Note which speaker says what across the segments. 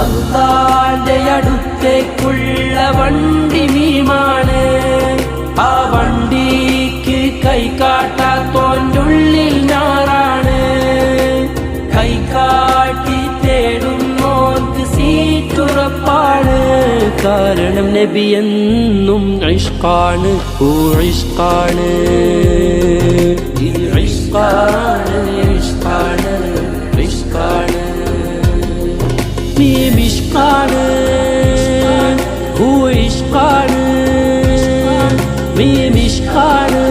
Speaker 1: അള്ളാന്റെ അടുത്തേക്കുള്ള വണ്ടി മീമാണ്. ആ വണ്ടിക്ക് കൈ കാട്ടാത്തോന്റെ ഉള്ളിൽ ഞാറാണ്. കൈ കാട്ടി തേടുന്നോർക്ക് സീറ്റുറപ്പാണ്. കാരണം നബി എന്നും ഇഷ്കാണ് ഇഷ്കാണ്. ഇഷ്കാണ് നീ ഇഷ്കാണ് ഓ ഇഷ്കാണ് നീ ഇഷ്കാണ്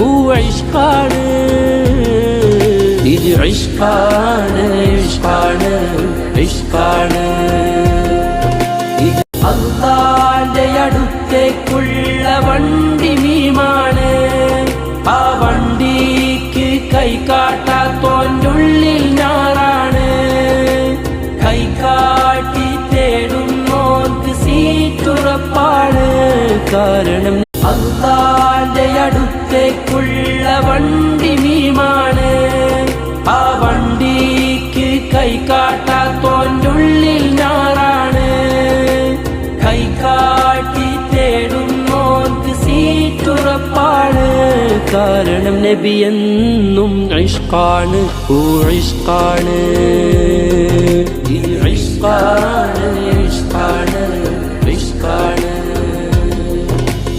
Speaker 1: ഓ ഇഷ്കാണ് ഇത് ഇഷ്കാണ് ഇഷ്കാണ് ഇഷ്കാണ് അള്ളാന്റെ അടുത്തേക്കുള്ള വണ്ടി മീമാണ് ആ വണ്ടിക്ക് കൈ കാരണം അള്ളാന്റെ അടുത്തേക്കുള്ള വണ്ടി മീമാണ്. ആ വണ്ടിക്ക് കൈ ഉള്ളിൽ ഞാറാണ്. കൈ കാട്ടി തേടുന്നോർക്ക് സീറ്റുറപ്പാണ്. കാരണം നബി എന്നും ഓ ഇഷ്കാണ്. ഈ ഇഷ്കാണ്.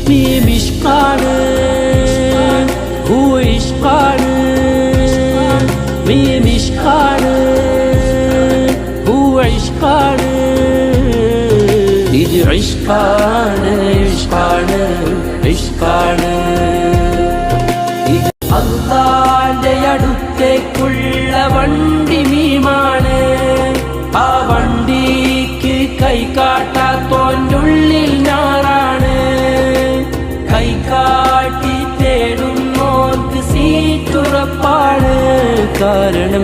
Speaker 1: നീ ഇഷ്കാണ് ഓ ഇഷ്കാണ് നീ ഇഷ്കാണ് ഓ ഇഷ്കാണ് ഇത് ഇഷ്കാണ് ഇഷ്കാണ് ഇഷ്കാണ് ഇത് അള്ളാന്റെ അടുത്തേക്കുള്ള വണ്ടി മീമാണ് സീറ്റുറപ്പാണ് കാരണം